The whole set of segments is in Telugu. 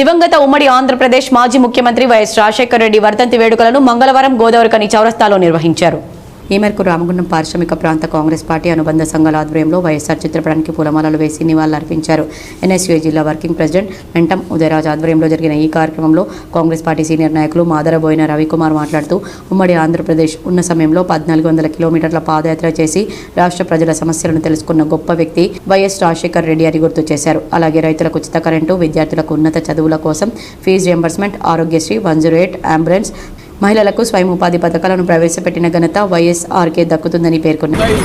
దివంగత ఉమ్మడి ఆంధ్రప్రదేశ్ మాజీ ముఖ్యమంత్రి వైఎస్ రాజశేఖర రెడ్డి వర్ధంతి వేడుకలను మంగళవారం గోదావరికని చౌరస్తాలో నిర్వహించారు. ఈ మేరకు రామగుండం పారిశ్రామిక ప్రాంత కాంగ్రెస్ పార్టీ అనుబంధ సంఘాల ఆధ్వర్యంలో వైఎస్ఆర్ చిత్రపటానికి పూలమాలలు వేసి నివాళులర్పించారు ఎన్ఎస్యూ జిల్లా వర్కింగ్ ప్రెసిడెంట్ వెంటం ఉదయరాజ్ ఆధ్వర్యంలో జరిగిన ఈ కార్యక్రమంలో కాంగ్రెస్ పార్టీ సీనియర్ నాయకులు మాదరబోయిన రవికుమార్ మాట్లాడుతూ ఉమ్మడి ఆంధ్రప్రదేశ్ ఉన్న సమయంలో పద్నాలుగు వందల కిలోమీటర్ల పాదయాత్ర చేసి రాష్ట్ర ప్రజల సమస్యలను తెలుసుకున్న గొప్ప వ్యక్తి వైఎస్ రాజశేఖర్ రెడ్డి అని గుర్తు చేశారు. అలాగే రైతులకు ఉచిత కరెంటు విద్యార్థులకు ఉన్నత చదువుల కోసం fee reimbursement Aarogyasri one zero eight ambulance మహిళలకు స్వయం ఉపాధి పథకాలను ప్రవేశపెట్టిన ఘనత వైఎస్ఆర్కే దక్కుతుందని పేర్కొన్నారు.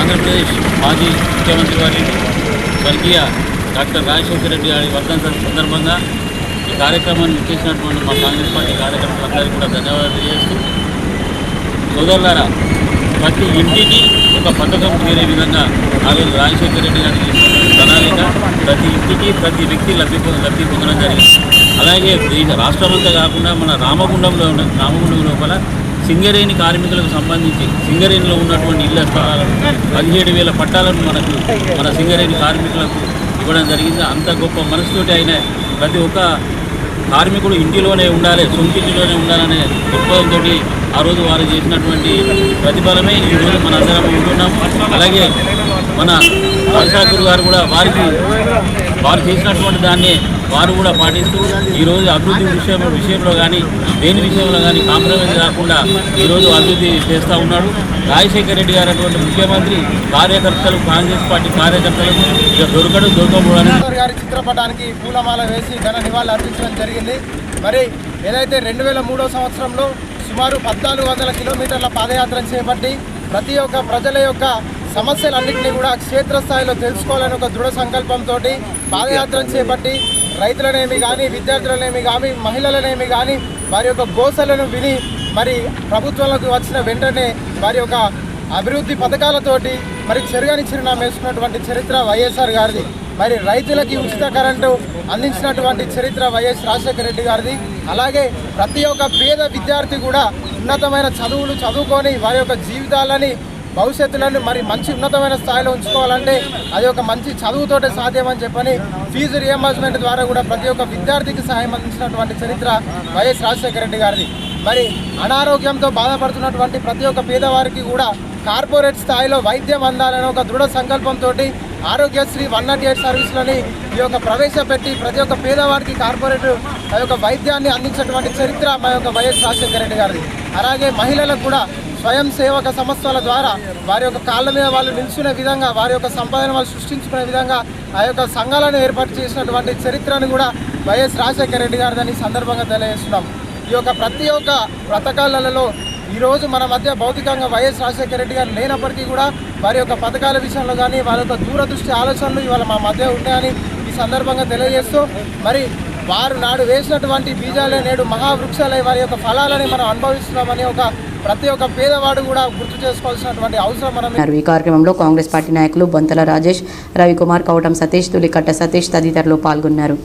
ఆంధ్రప్రదేశ్ మాజీ ముఖ్యమంత్రి వారి స్వర్గీయ డాక్టర్ రాజశేఖర రెడ్డి గారి సందర్భంగా ఈ కార్యక్రమాన్ని ఇచ్చేసినటువంటి మా కాంగ్రెస్ పార్టీ కార్యకర్తలందరికీ కూడా ధన్యవాదాలు తెలియజేస్తూ సోదరులారా ప్రతి ఇంటికి ఒక పథకం చేరే విధంగా ఆ రోజు రాజశేఖర రెడ్డి గారి తీసుకున్న ప్రతి ఇంటికి ప్రతి వ్యక్తి లబ్ధి లబ్ధి పొందడం జరిగింది. అలాగే ఈ రాష్ట్రమంతా కాకుండా మన రామగుండంలో ఉన్న రామగుండం లోపల సింగరేణి కార్మికులకు సంబంధించి సింగరేణిలో ఉన్నటువంటి ఇళ్ళ స్థలాలను పదిహేడు వేల పట్టాలను మనకు మన సింగరేణి కార్మికులకు ఇవ్వడం జరిగింది. అంత గొప్ప మనసుతోటి ఆయన ప్రతి ఒక్క కార్మికుడు ఇంటిలోనే ఉండాలి సొంతింటిలోనే ఉండాలనే దృక్పథంతో ఆ రోజు వారు చేసినటువంటి ప్రతిఫలమే ఈరోజు మన అందరం ఉంటున్నాం. అలాగే మన రాజశేఖర్ గారు కూడా వారికి వారు చేసినటువంటి దాన్ని వారు కూడా పాటిస్తూ ఈరోజు అభివృద్ధి విషయం విషయంలో కానీ దేని విషయంలో కానీ కాంప్రమైజ్ కాకుండా ఈరోజు అభివృద్ధి చేస్తూ ఉన్నాడు. రాజశేఖర రెడ్డి గారు అటువంటి ముఖ్యమంత్రి కార్యకర్తలు కాంగ్రెస్ పార్టీ కార్యకర్తలకు ఇక దొరకడం దొరకకూడదు. గారి చిత్రపటానికి పూలమాల వేసి ఘన నివాళులు అర్పించడం జరిగింది. మరి ఏదైతే రెండు వేల మూడో సంవత్సరంలో సుమారు పద్నాలుగు వందల కిలోమీటర్ల పాదయాత్ర చేపట్టి ప్రతి ఒక్క ప్రజల యొక్క సమస్యలన్నింటినీ కూడా క్షేత్రస్థాయిలో తెలుసుకోవాలని ఒక దృఢ సంకల్పంతో పాదయాత్ర చేపట్టి రైతులనేమి కానీ విద్యార్థులనేమి కానీ మహిళలనేమి కానీ వారి యొక్క గోసలను విని మరి ప్రభుత్వంలోకి వచ్చిన వెంటనే వారి యొక్క అభివృద్ధి పథకాలతోటి మరి చెరుగని చిరునామా వేసుకున్నటువంటి చరిత్ర వైఎస్ఆర్ గారిది. మరి రైతులకి ఉచిత కరెంటు అందించినటువంటి చరిత్ర వైఎస్ రాజశేఖర రెడ్డి గారిది. అలాగే ప్రతి ఒక్క పేద విద్యార్థి కూడా ఉన్నతమైన చదువులు చదువుకొని వారి యొక్క జీవితాలని భవిష్యత్తులను మరి మంచి ఉన్నతమైన స్థాయిలో ఉంచుకోవాలంటే అది ఒక మంచి చదువుతోటే సాధ్యమని చెప్పని ఫీజు రియంబర్స్మెంట్ ద్వారా కూడా ప్రతి ఒక్క విద్యార్థికి సహాయం అందించినటువంటి చరిత్ర వైఎస్ రాజశేఖర రెడ్డి గారిది. మరి అనారోగ్యంతో బాధపడుతున్నటువంటి ప్రతి ఒక్క పేదవారికి కూడా కార్పొరేట్ స్థాయిలో వైద్యం అందాలనే ఒక దృఢ సంకల్పంతో ఆరోగ్యశ్రీ వన్ నాట్ ఎయిట్ సర్వీసులని ఈ యొక్క ప్రవేశపెట్టి ప్రతి ఒక్క పేదవారికి కార్పొరేట్ ఆ యొక్క వైద్యాన్ని అందించినటువంటి చరిత్ర మా యొక్క వైఎస్ రాజశేఖర రెడ్డి గారిది. అలాగే మహిళలకు కూడా స్వయం సేవక సంస్థల ద్వారా వారి యొక్క కాళ్ళ మీద వాళ్ళు నిల్చునే విధంగా వారి యొక్క సంపాదన వాళ్ళు సృష్టించుకునే విధంగా ఆ యొక్క సంఘాలను ఏర్పాటు చేసినటువంటి చరిత్రను కూడా వైఎస్ రాజశేఖర రెడ్డి గారిదని ఈ సందర్భంగా తెలియజేస్తున్నాం. ఈ యొక్క ప్రతి ఒక్క పథకాలలో ఈరోజు మన మధ్య భౌతికంగా వైఎస్ రాజశేఖర రెడ్డి గారు లేనప్పటికీ కూడా వారి యొక్క పథకాల విషయంలో కానీ వారి యొక్క దూరదృష్టి ఆలోచనలు ఇవాళ మా మధ్య ఉన్నాయని ఈ సందర్భంగా తెలియజేస్తూ మరి వారు నాడు వేసినటువంటి బీజాలే నేడు మహావృక్షాలే. వారి యొక్క ఫలాలని మనం అనుభవిస్తున్నామని ఒక ప్రతి ఒక్క పేదవాడు కూడా గుర్తు చేసుకోవాల్సినటువంటి అవసరం మనం ఈ కార్యక్రమంలో కాంగ్రెస్ పార్టీ నాయకులు బొంతల రాజేష్ రవికుమార్ కౌటం సతీష్ తులికట్ట సతీష్ తదితరులు పాల్గొన్నారు.